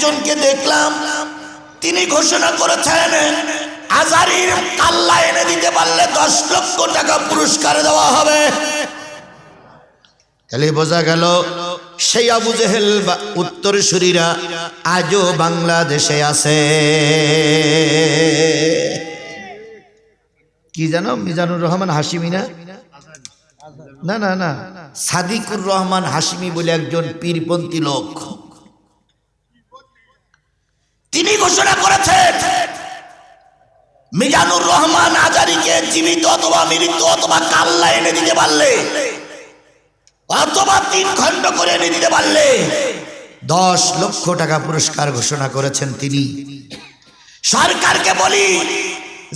একজনকে দেখলাম, তিনি ঘোষণা করেছেন আজারির কাল্লা এনে দিতে পারলে দশ লক্ষ টাকা পুরস্কার দেওয়া হবে। তাহলে বোঝা গেল, সেই আবু জেহেল উত্তরসূরিরা আজও বাংলাদেশে আছে। কি জানো মিজানুর রহমান হাসিমি না? না না না। সাদিকুর রহমান হাসিমি বলে একজন পীরপন্থী লোক। তিনি ঘোষণা করেছেন, মিজানুর রহমান আজারিকে জীবিত অথবা মৃত্যু অথবা কাল্লা এনে দিতে পারলে, অথবা তিন খণ্ড করে এনে দিতে পারলে, দশ লক্ষ টাকা পুরস্কার ঘোষণা করেছেন তিনি। সরকারকে বলি,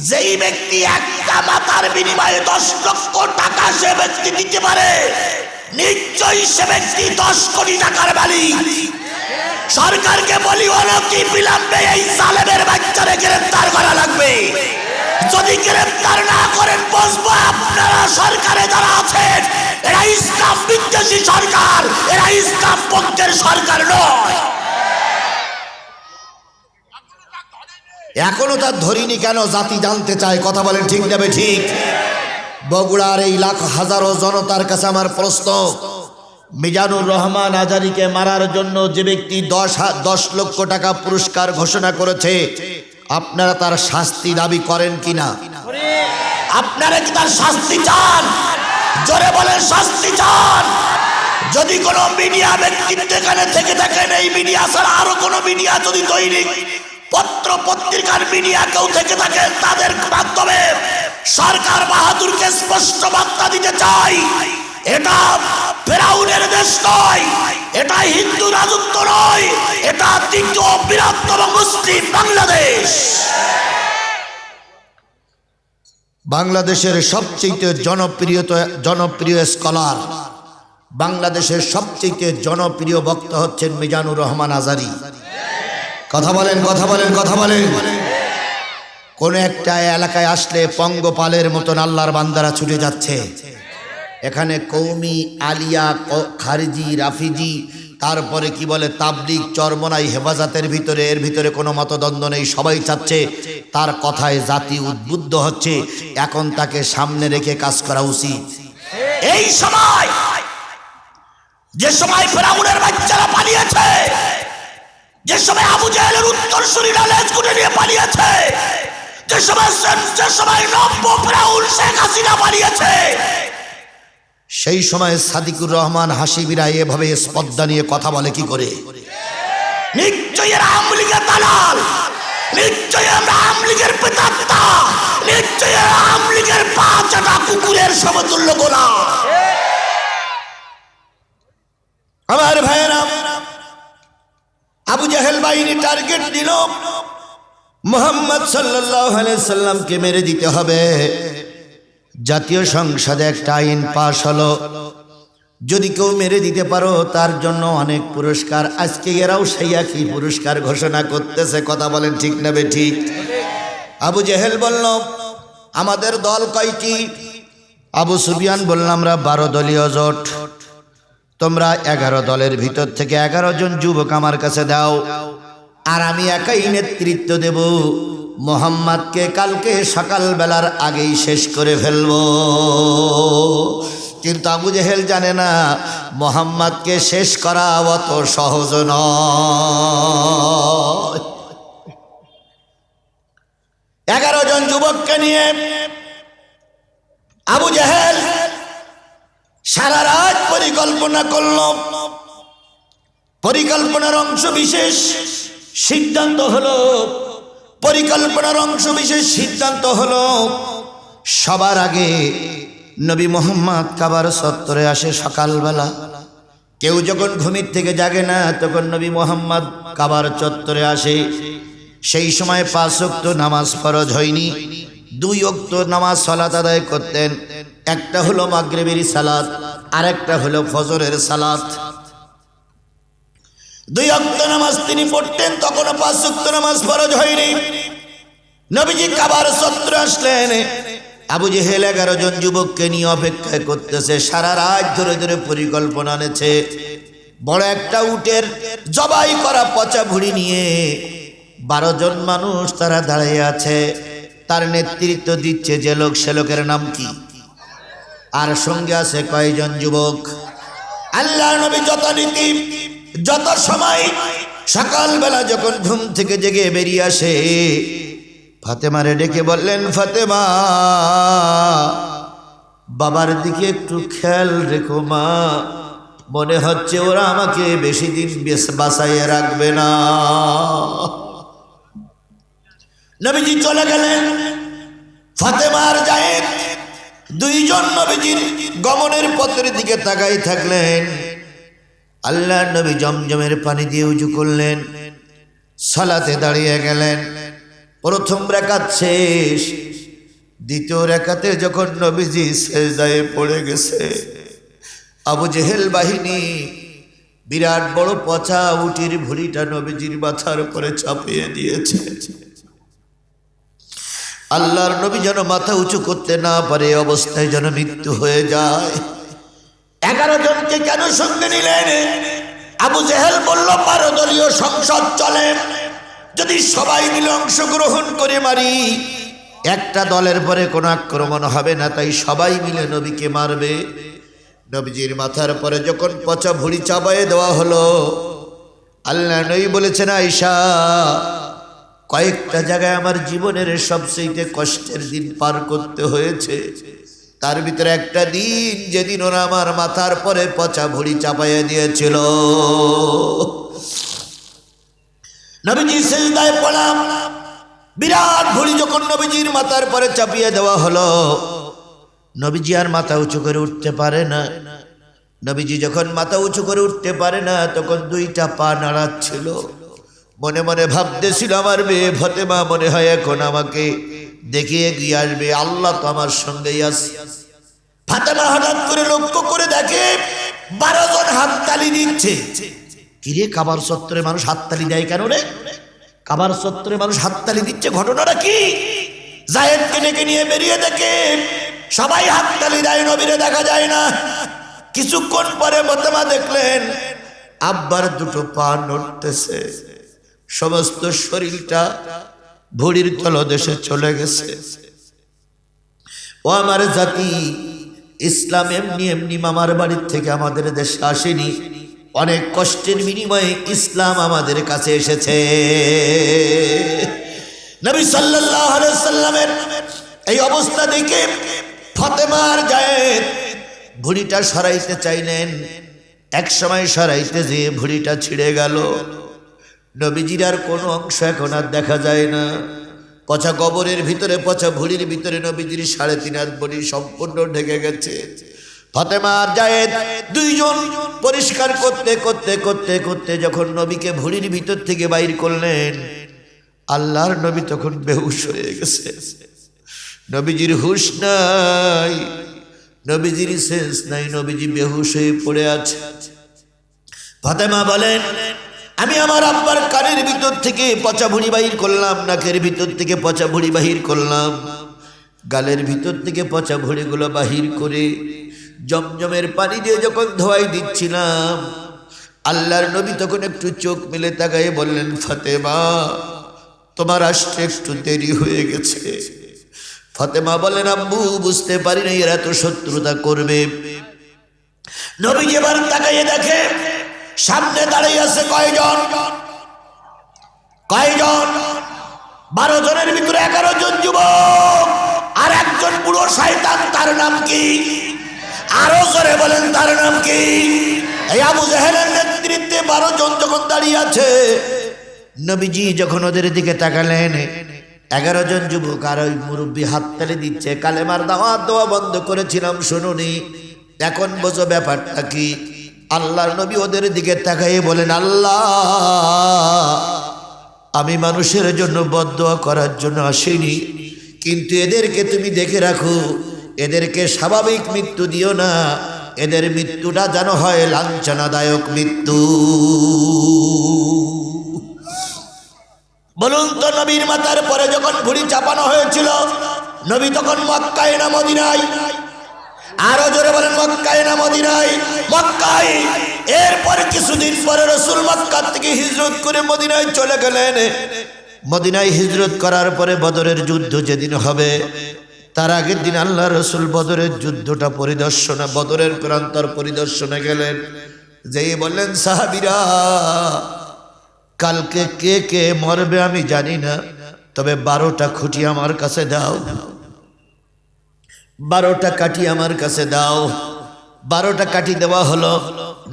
যেই ব্যক্তি একটা মাতার বিনিময়ে দশ লক্ষ টাকা সে ব্যক্তি দিতে পারে, নিশ্চয়ই সে ব্যক্তি দশ কোটি টাকার মালিক। সরকারকে বলি অনতি বিলম্বে এই সালেমের বাচ্চারে গ্রেফতার করা লাগবে। যদি গ্রেফতার না করেন, বসবো আপনারা সরকারে যারা আছেন। এরা ইসলাম বিদ্বেষী সরকার। এরা ইসলাম পক্ষের সরকার নয়। এখনও তার ধরিনি কেন? জাতি জানতে চায়। কথা বলেন ঠিক যাবে ঠিক? বগুড়ার এই লাখ হাজারো জনতার কাছে আমার প্রশ্ন মিজানুর রহমান আজারিকে মারার জন্য যে ব্যক্তি দশ দশ লক্ষ টাকা পুরস্কার ঘোষণা করেছে, আপনারা তার শাস্তি দাবি করেন কিনা? আপনারা কি তার শাস্তি চান? জোরে বলেন, শাস্তি চান। যদি কোনো মিডিয়া ব্যক্তিত্ব এখানে থেকে থাকেন, এই মিডিয়া ছাড়া আরও কোনো মিডিয়া যদি দৈনিক পত্র পত্রিকার মিডিয়া কেউ থেকে থাকেন তাদের মাধ্যমে সরকার বাহাদুরকে স্পষ্ট বার্তা দিতে চাই। এটা ফেরাউনের দেশ নয়, এটা হিন্দু রাজত্ব নয়, এটা দ্বিতীয় বৃহত্তম মুসলিম বাংলাদেশ। বাংলাদেশের সবচেয়ে জনপ্রিয় জনপ্রিয় স্কলার, বাংলাদেশের সবচেয়ে জনপ্রিয় বক্তা হচ্ছেন মিজানুর রহমান আজারি। কথা বলেন কথা বলেন কথা বলেন। কোন একটা এলাকায় আসলে পঙ্গপালের মতন আল্লাহর বান্দারা ছুটে যাচ্ছে। এখানে কৌমি, আলিয়া খারিজি, রাফিজি, তারপরে কি বলে তাবলিক চরমনাই, হেফাজতের ভিতরে, এর ভিতরে কোনো মতদ্বন্দ্ব নেই, সবাই চাচ্ছে তার কথায় জাতি উদ্বুদ্ধ হচ্ছে, এখন তাকে সামনে রেখে কাজ করা উচিত। এই সময়, যে সময় ফেরাউনের বাচ্চারা পালিয়েছে, যে সময় আবু জাহেলের উত্তর শরীরা লেজ গুটে নিয়ে পালিয়েছে, যে সময় যে সময় নব্য ফেরাউন শেখ হাসিনা পালিয়েছে সেই সময় সাদিকুর রহমান হাসি হাসিবিরা এভাবে স্পর্ধা নিয়ে কথা বলে কি করে? নিশ্চয়ই এরা আমলিগের দালাল। নিশ্চয়ই আমরা আমলিগের পেতাত্তা নিশ্চয়ই আমলিগের পা কুকুরের সমতুল্য আমার ভাইয়েরা, আবু জাহেল বাহিনী টার্গেট দিল, মোহাম্মদ সাল্লাহ সাল্লামকে মেরে দিতে হবে। জাতীয় সংসদে একটা আইন পাশ হলো। যদি কেউ মেরে দিতে পারো, তার জন্য অনেক পুরস্কার। আজকে এরাও সেই একই পুরস্কার ঘোষণা করতেছে, কথা বলেন ঠিক নেবে ঠিক আবু জেহেল বলল, আমাদের দল কয়টি আবু সুবিয়ান বললাম আমরা বারো দলীয় জোট। তোমরা এগারো দলের ভিতর থেকে এগারো জন যুবক আমার কাছে দাও। আর আমি একাই নেতৃত্ব দেব। মোহাম্মদকে কালকে সকালবেলার আগেই শেষ করে ফেলব। কিন্তু আবু জেহেল জানে না, মোহাম্মদকে শেষ করা অত সহজ নয়। এগারো জন যুবককে নিয়ে আবু জেহেল সারা রাত পরিকল্পনা করল। পরিকল্পনার অংশ বিশেষ। সিদ্ধান্ত হলো, পরিকল্পনার অংশ বিশেষ সিদ্ধান্ত হলো, সবার আগে নবী মোহাম্মদ কাবার সত্তরে আসে সকালবেলা। কেউ যখন ঘুমির থেকে জাগে না, তখন নবী মোহাম্মদ কাবার চত্বরে আসে। সেই সময় পাঁচ অক্ত নামাজ ফরজ হয়নি। দুই অক্ত নামাজ সালাত আদায় করতেন। একটা হলো মাগরেবের সালাত আর একটা হলো ফজরের সালাত। দুই অক্ত নামাজ তিনি পড়তেন, তখনও পাঁচ অক্ত নামাজ ফরজ হয়নি। নবীজি কাবার সত্র আসলেন। আবু জেহেল এগারো জন যুবককে নিয়ে অপেক্ষা করতেছে, সারা রাত ধরে ধরে পরিকল্পনা এনেছে। বড় একটা উটের জবাই করা পচা ভুড়ি নিয়ে বারো জন মানুষ তারা দাঁড়িয়ে আছে। তার নেতৃত্ব দিচ্ছে যে লোক, সে লোকের নাম কি? আর সঙ্গে আছে কয়জন যুবক? আল্লাহ নবী যত নীতি যত সময় সকালবেলা যখন ঘুম থেকে জেগে বেরিয়ে আসে, ফাতেমারে ডেকে বললেন, ফাতেমা, বাবার দিকে একটু খেয়াল রেখো মা। মনে হচ্ছে ওরা আমাকে বেশি দিন বাসাইয়ে রাখবে না। নবীজি চলে গেলেন। ফাতেমার জায়েদ দুইজন নবীজির গমনের পথের দিকে তাকাই থাকলেন। আল্লাহ নবী জমজমের পানি দিয়ে উঁচু করলেন, সালাতে দাঁড়িয়ে গেলেন। প্রথম রেখাত শেষ, দ্বিতীয় রেখাতে যখন নবীজি সেজদায় পড়ে গেছে, আবু জেহেল বাহিনী বিরাট বড় পচা উটির ভুড়িটা নবীজির মাথার উপরে চাপিয়ে দিয়েছে। আল্লাহর নবী যেন মাথা উঁচু করতে না পারে, অবস্থায় যেন মৃত্যু হয়ে যায়। এগারো জনকে কেন সঙ্গে নিলেন? আবু জেহেল বলল বারো দলীয় সংসদ চলে। যদি সবাই মিলে অংশগ্রহণ করে মারি, একটা দলের পরে কোনো আক্রমণ হবে না, তাই সবাই মিলে নবীকে মারবে। নবীজির মাথার পরে যখন পচা ভুড়ি চাবায়ে দেওয়া হলো, আল্লাহ নবী বলেছেন আইসা কয়েকটা জায়গায় আমার জীবনের সবচেয়ে কষ্টের দিন পার করতে হয়েছে। তার ভিতরে একটা দিন যেদিন ওরা আমার মাথার পরে পচা ভুড়ি চাপাইয়া দিয়েছিল। নবীজি সেজদায় পড়াম বিরাট ভুড়ি যখন নবীজির মাথার পরে চাপিয়ে দেওয়া হলো, নবীজি আর মাথা উঁচু করে উঠতে পারে না। নবীজি যখন মাথা উঁচু করে উঠতে পারে না, তখন দুইটা পা নাড়াচ্ছিল। মনে মনে ভাবতেছিল, আমার মেয়ে ফতেমা মনে হয় এখন আমাকে দেখিয়ে গিয়ে আসবে? আল্লাহ তো আমার সঙ্গেই আছে। ফাতেমা হঠাৎ করে লক্ষ্য করে দেখে বারো জন হাততালি দিচ্ছে। কিরে কাবার সত্তরে মানুষ হাততালি দেয় কেন রে? কাবার সত্তরে মানুষ হাততালি দিচ্ছে, ঘটনাটা কি? জায়েদকে ডেকে নিয়ে বেরিয়ে দেখে সবাই হাততালি দেয়, নবীরে দেখা যায় না। কিছুক্ষণ পরে মতেমা দেখলেন, আব্বার দুটো পা নড়তেছে। সমস্ত শরীরটা ভুড়ির তলদেশে চলে গেছে। ও আমার জাতি, ইসলাম এমনি এমনি মামার বাড়ির থেকে আমাদের দেশে আসেনি। অনেক কষ্টের বিনিময়ে ইসলাম আমাদের কাছে এসেছে। নবী সাল্লামের এই অবস্থা দেখে ফতেমার জায়েদ ভুড়িটা সরাইতে চাইলেন। এক সময় সরাইতে যে ভুড়িটা ছিঁড়ে গেল। নবীজির আর কোনো অংশ এখন আর দেখা যায় না। পচা কবরের ভিতরে, পচা ভুড়ির ভিতরে নবীজির সাড়ে তিন হাত বড়ি সম্পূর্ণ ঢেকে গেছে। ফতেমার জায়েদ দুইজন পরিষ্কার করতে করতে করতে করতে যখন নবীকে ভুড়ির ভিতর থেকে বাইর করলেন, আল্লাহর নবী তখন বেহুশ হয়ে গেছে। নবীজির হুশ নাই, নবীজির সেন্স নাই, নবীজি বেহুশ হয়ে পড়ে আছে। ফাতেমা বলেন আমি আমার আব্বার কানের ভিতর থেকে পচা ভুড়ি বাহির করলাম, নাকের ভিতর থেকে পচা ভুড়ি বাহির করলাম। গালের ভিতর থেকে পচা ভুড়িগুলো বাহির করে জমজমের পানি দিয়ে যখন ধোয়াই দিচ্ছিলাম, আল্লাহর নবী তখন একটু চোখ মেলে তাকায়ে বললেন, ফাতেমা, তোমার আসতে একটু দেরি হয়ে গেছে। ফাতেমা বলেন আব্বু বুঝতে পারি না এরা তো শত্রুতা করবে। নবী যেবার তাকাইয়ে দেখে সামনে দাঁড়িয়ে আছে কয়জন? কয়জন? বারো জনের ভিতরে এগারো জন যুবক। আর একজন বুড়ো শয়তান, তার নাম কি? আরও জোরে বলেন, তার নাম কি? এই আবু জাহেলের নেতৃত্বে বারো জন যখন দাঁড়িয়ে আছে, নবীজি যখন ওদের দিকে তাকালেন, এগারো জন যুবক আর ওই মুরব্বী হাত হাততালি দিচ্ছে, কালেমার দাওয়াত দেওয়া বন্ধ করেছিলাম, শুনুনি। এখন বোঝো ব্যাপারটা কি? আল্লাহর নবী ওদের দিকে তাকাইয়ে বলেন, আল্লাহ, আমি মানুষের জন্য বদোয়া করার জন্য আসিনি। কিন্তু এদেরকে তুমি দেখে রাখো, এদেরকে স্বাভাবিক মৃত্যু দিও না। এদের মৃত্যুটা যেন হয় লাঞ্ছনাদায়ক মৃত্যু। বলুন তো, নবীর মাতার পরে যখন ভুড়ি চাপানো হয়েছিল, নবী তখন মক্কায় না মদিনায়? আরও জোরে বলেন, মক্কায় না মদিনায়? মক্কায়। এরপরে কিছুদিন পরে রসুল মক্কা থেকে হিজরত করে মদিনায় চলে গেলেন। মদিনায় হিজরত করার পরে বদরের যুদ্ধ যেদিন হবে, তার আগের দিন আল্লাহ রসুল বদরের যুদ্ধটা পরিদর্শনে, বদরের প্রান্তর পরিদর্শনে গেলেন। যেই বললেন, সাহাবিরা, কালকে কে কে মরবে আমি জানি না, তবে বারোটা খুঁটি আমার কাছে দাও। বারোটা কাঠি আমার কাছে দাও। বারোটা কাঠি দেওয়া হলো।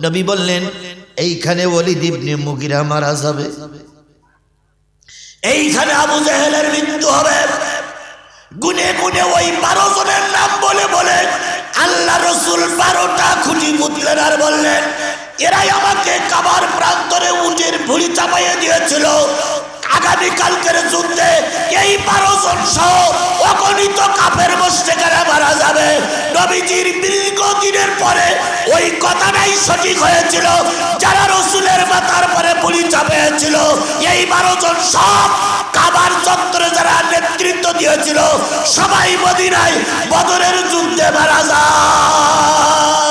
নবী বললেন, এইখানে ওলিদ ইবনে মুগিরা মারা যাবে। এইখানে আবু জাহেলের মৃত্যু হবে। গুনে গুনে ওই বারো জনের নাম বলে বলে আল্লাহ রসুল বারোটা খুঁটি পুতলেন আর বললেন, এরাই আমাকে কাবার প্রান্তরে উটের ভুড়ি চাপাইয়ে দিয়েছিল। আগামী কালকের যুদ্ধে এই বারো জন সহ অগণিত কাপের মোশেকেরা মারা যাবে। নবীজির দীর্ঘ দিনের পরে ওই কথাটাই সঠিক হয়েছিল। যারা রসুলের মাথার পরে পুলি চাপিয়েছিল এই বারো জন সব কাবার চত্বরে যারা নেতৃত্ব দিয়েছিল, সবাই মদিনায় বদরের যুদ্ধে মারা যায়।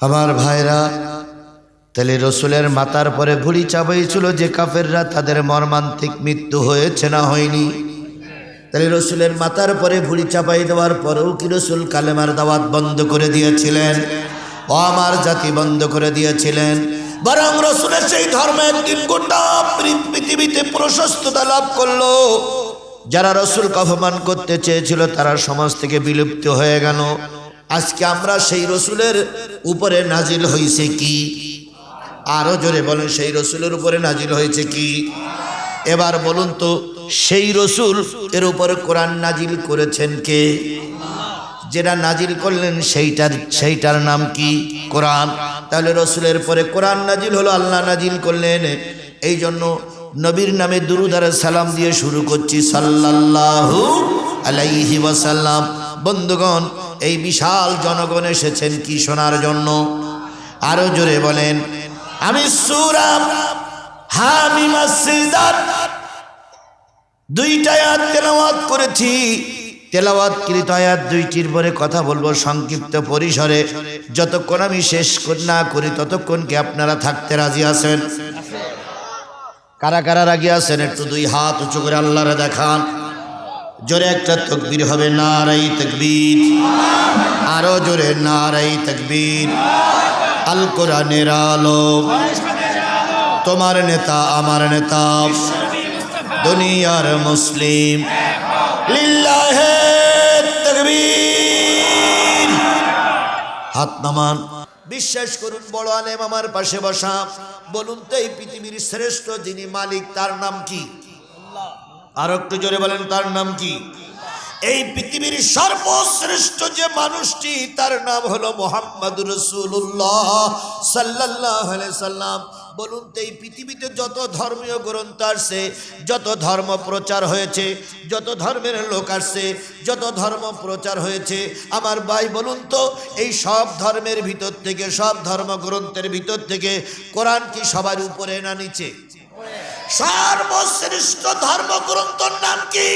আমার ভাইরা, তাহলে রসুলের মাথার পরে ভুড়ি চাপাইছিল যে কাফেররা তাদের মর্মান্তিক মৃত্যু হয়েছে না হয়নি। তাহলে রসুলের মাথার পরে ভুড়ি চাপাই দেওয়ার পরেও কি রসুল কালেমার দাওয়াত বন্ধ করে দিয়েছিলেন? ও আমার জাতি বন্ধ করে দিয়েছিলেন। বরং রসুলের সেই ধর্ম একদিন গোটা পৃথিবীতে প্রশস্ততা লাভ করল। যারা রসুলকে অপমান করতে চেয়েছিল, তারা সমাজ থেকে বিলুপ্ত হয়ে গেল। আজকে আমরা সেই রসুলের উপরে নাজিল হয়েছে কি? আরও জোরে বলেন, সেই রসুলের উপরে নাজিল হয়েছে কি? এবার বলুন তো, সেই রসুল এর উপরে কোরআন নাজিল করেছেন কে? যেটা নাজিল করলেন সেইটার সেইটার নাম কি? কোরআন। তাহলে রসুলের পরে কোরআন নাজিল হলো, আল্লাহ নাজিল করলেন। এই জন্য নবীর নামে দুরুদার সালাম দিয়ে শুরু করছি, সাল্লাল্লাহু আলাইহি ওয়াসাল্লাম। বন্ধুগণ, এই বিশাল জনগণ এসেছেন কি শোনার জন্য? আরও জোরে বলেন, আমি সুরাম হামিমা সিজদার দুইটা আয়াত তেলাওয়াত করেছি। তেলাওয়াতকৃত আয়াত দুইটির পরে কথা বলব সংক্ষিপ্ত পরিসরে। যতক্ষণ আমি শেষ না করি ততক্ষণ কি আপনারা থাকতে রাজি আছেন? কারা কারা রাজি আছেন? একটু দুই হাত উঁচু করে আল্লাহরে দেখান। জোরে একটা তকবীর হবে, নারাই তকবীর। আরও জোরে, নারাই তকবীর। আল কোরআনের আলো, তোমার নেতা, আমার নেতা, দুনিয়ার মুসলিম। লিল্লাহে তাকবীর। হাত নামান। বিশ্বাস করুন, বড় আলেম আমার পাশে বসা। বলুন তো এই পৃথিবীর শ্রেষ্ঠ যিনি মালিক, তার নাম কি? আর একটু জোরে বলেন, তার নাম কি? এই পৃথিবীর সর্বশ্রেষ্ঠ যে মানুষটি, তার নাম হলো মোহাম্মদ রসুল্লাহ সাল্লাহ সাল্লাম। বলুন তো, এই পৃথিবীতে যত ধর্মীয় গ্রন্থ আসছে, যত ধর্ম প্রচার হয়েছে, যত ধর্মের লোক আসছে, যত ধর্ম প্রচার হয়েছে, আমার ভাই, বলুন তো, এই সব ধর্মের ভিতর থেকে, সব ধর্মগ্রন্থের ভিতর থেকে কোরআন কি সবার উপরে না নিচে? সর্বশ্রেষ্ঠ ধর্মগ্রন্থর নাম কি?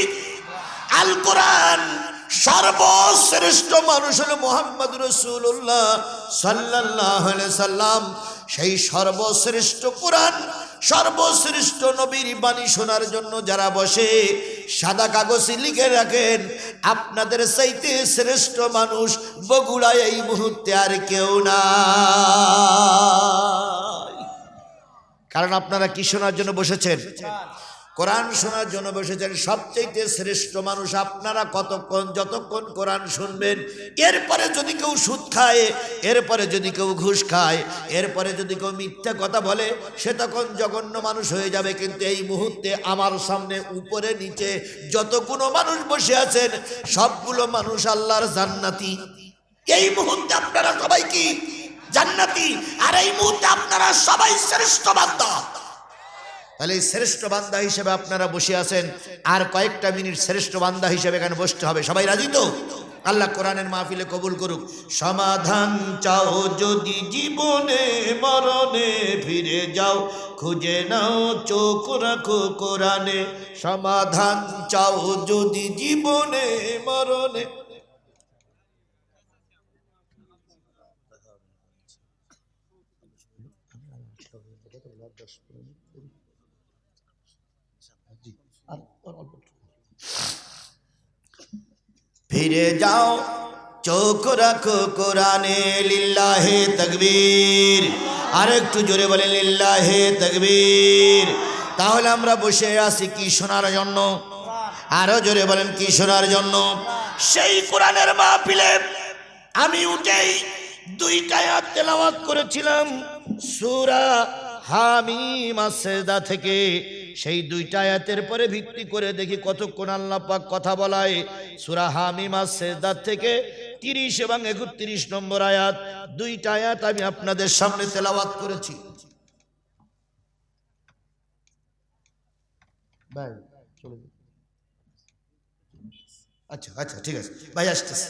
আল কোরআন। সর্বশ্রেষ্ঠ মানুষ হল মোহাম্মদ রসুল্লাহ সাল্লাহ সাল্লাম। সেই সর্বশ্রেষ্ঠ কোরআন, সর্বশ্রেষ্ঠ নবীর বাণী শোনার জন্য যারা বসে, সাদা কাগজে লিখে রাখেন, আপনাদের চাইতে শ্রেষ্ঠ মানুষ বগুড়ায় এই মুহূর্তে আর কেউ না। কারণ আপনারা কি শোনার জন্য বসেছেন? কোরআন শোনার জন্য বসেছেন। সবচেয়ে শ্রেষ্ঠ মানুষ আপনারা কতক্ষণ, যতক্ষণ কোরআন শুনবেন, এরপরে যদি কেউ সুদ খায়, এরপরে যদি কেউ ঘুষ খায়, এরপরে যদি কেউ মিথ্যা কথা বলে, সে তখন জঘন্য মানুষ হয়ে যাবে। কিন্তু এই মুহূর্তে আমার সামনে উপরে নিচে যতগুলো মানুষ বসে আছেন, সবগুলো মানুষ আল্লাহর জান্নাতি। এই মুহূর্তে আপনারা সবাই কি জান্নাতি। আর এই মুহূর্তে আপনারা সবাই শ্রেষ্ঠ বান্দা। তাহলে শ্রেষ্ঠ বান্দা হিসেবে আপনারা বসে আছেন। আর কয়েকটা মিনিট শ্রেষ্ঠ বান্দা হিসেবে এখানে বসতে হবে। সবাই রাজি তো? আল্লাহ কোরআনের মাহফিলে কবুল করুক। সমাধান চাও যদি জীবনে, মরণে ফিরে যাও। খুঁজে নাও, চোখ রাখো কোরআনে। সমাধান চাও যদি জীবনে, মরণে ফিরে যাও, চোখ রাখো কোরআনে লিল্লাহে তকবীর। আর একটু জোরে বলে লিল্লাহে তকবীর। তাহলে আমরা বসে আছি কি শোনার জন্য? আরও জোরে বলেন, কি শোনার জন্য? সেই কোরআনের মাহফিলে আমি উঠেই দুইটা আয়াত তেলাওয়াত করেছিলাম। সূরা হামিম সেজদা থেকে। সেই দুইটা আয়াতের পরে ভিত্তি করে দেখি কতক্ষণ আল্লাহ পাক কথা বলায়। সূরা হামিম সেজদা থেকে তিরিশ এবং একত্রিশ নম্বর আয়াত। দুইটা আয়াত আমি আপনাদের সামনে তেলাওয়াত করেছি। ভাই আচ্ছা আচ্ছা ঠিক আছে। ভাই, আসতেছে।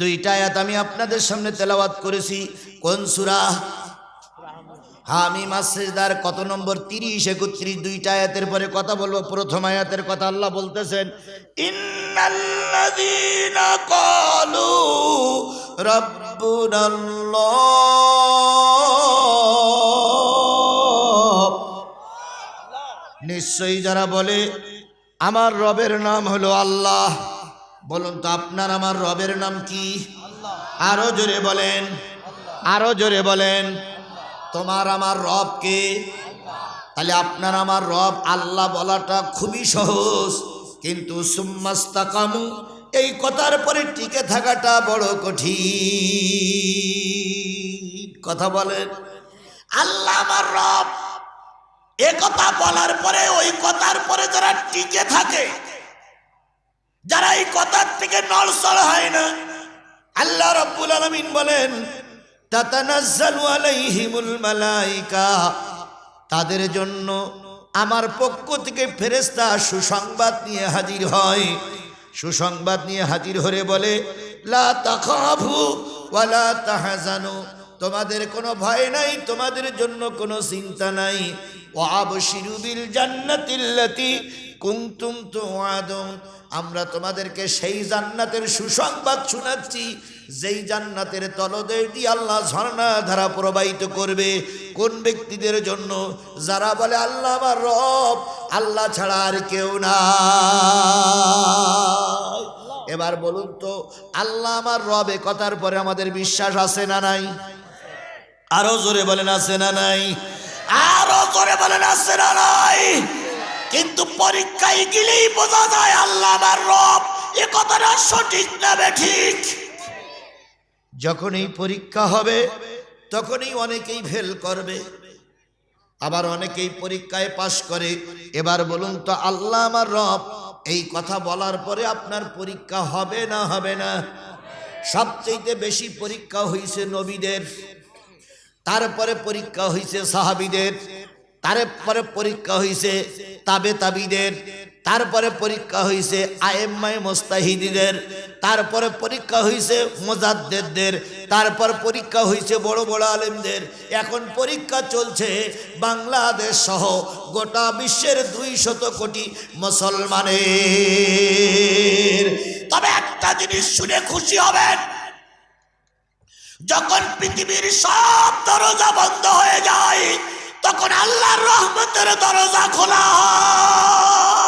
দুইটা আয়াত আমি আপনাদের সামনে তেলাওয়াত করেছি। কোন সুরা? হামি মাসেদার কত নম্বর? তিরিশ, একত্রিশ, দুইটা আয়াতের পরে কথা বলব। প্রথম আয়াতের কথা আল্লাহ বলতেছেন নিশ্চয়ই যারা বলে, আমার রবের নাম হলো আল্লাহ। বলুন তো, আপনার আমার রবের নাম কি? আরও জোরে বলেন, আরও জোরে বলেন। তোমার আমার রব কে? তাহলে আপনার আমার রব আল্লাহ বলাটা খুবই সহজ। কিন্তু সুম্মাস্তাকামু, এই কথার পরে টিকে থাকাটা বড় কঠিন। কথা বলেন। আল্লাহ আমার রব, এ কথা বলার পরে, ওই কথার পরে যারা টিকে থাকে, যারা এই কথার থেকে নড়সড় হয় না, আল্লাহ রব্বুল আলামিন বলেন তাদের জন্য আমার পক্ষ থেকে ফেরেশতা সুসংবাদ নিয়ে হাজির হয়। সুসংবাদ নিয়ে হাজির হয়ে বলে, লা তোমাদের কোনো ভয় নাই, তোমাদের জন্য কোনো চিন্তা নাই। ও আবশিরু বিল জান্নাতিল্লাতি কুনতুম তুআদুন আমরা তোমাদেরকে সেই জান্নাতের সুসংবাদ শোনাচ্ছি, যেই জান্নাতের তলদের দিয়ে আল্লাহ ঝর্ণা ধারা প্রবাহিত করবে। কোন ব্যক্তিদের জন্য? যারা বলে, আল্লাহ আমার রব, আল্লাহ ছাড়া আর কেউ না এবার বলুন তো, আল্লাহ আমার রব এ কথার পরে আমাদের বিশ্বাস আছে না নাই? আরও জোরে বলেন, আছে না নাই? আরও জোরে বলেন, আছে না নাই? কিন্তু পরীক্ষায় গেলেই বোঝা যায় আল্লাহ আমার রব। এ কথাটা সঠিক না ঠিক যখন এই পরীক্ষা হবে, তখনই অনেকেই ফেল করবে। আবার অনেকেই পরীক্ষায় পাশ করে। এবার বলুন তো, আল্লাহ আমার রব, এই কথা বলার পরে আপনার পরীক্ষা হবে না হবে না? সবচেয়ে বেশি পরীক্ষা হয়েছে নবীদের, তারপরে পরীক্ষা হয়েছে সাহাবিদের। তারপরে পরীক্ষা হয়েছে তাবে তাবিদের, তারপরে পরীক্ষা হয়েছে আয়েম্মাই মোস্তাহিদিদের, তারপরে পরীক্ষা হয়েছে মোজাদ্দেদদের, তারপর পরীক্ষা হয়েছে বড় বড় আলেমদের। এখন পরীক্ষা চলছে বাংলাদেশ সহ গোটা বিশ্বের দুই শত কোটি মুসলমানের। তবে একটা জিনিস শুনে খুশি হবেন, যখন পৃথিবীর সব দরজা বন্ধ হয়ে যায় তখন আল্লাহর রহমতের দরজা খোলা হয়।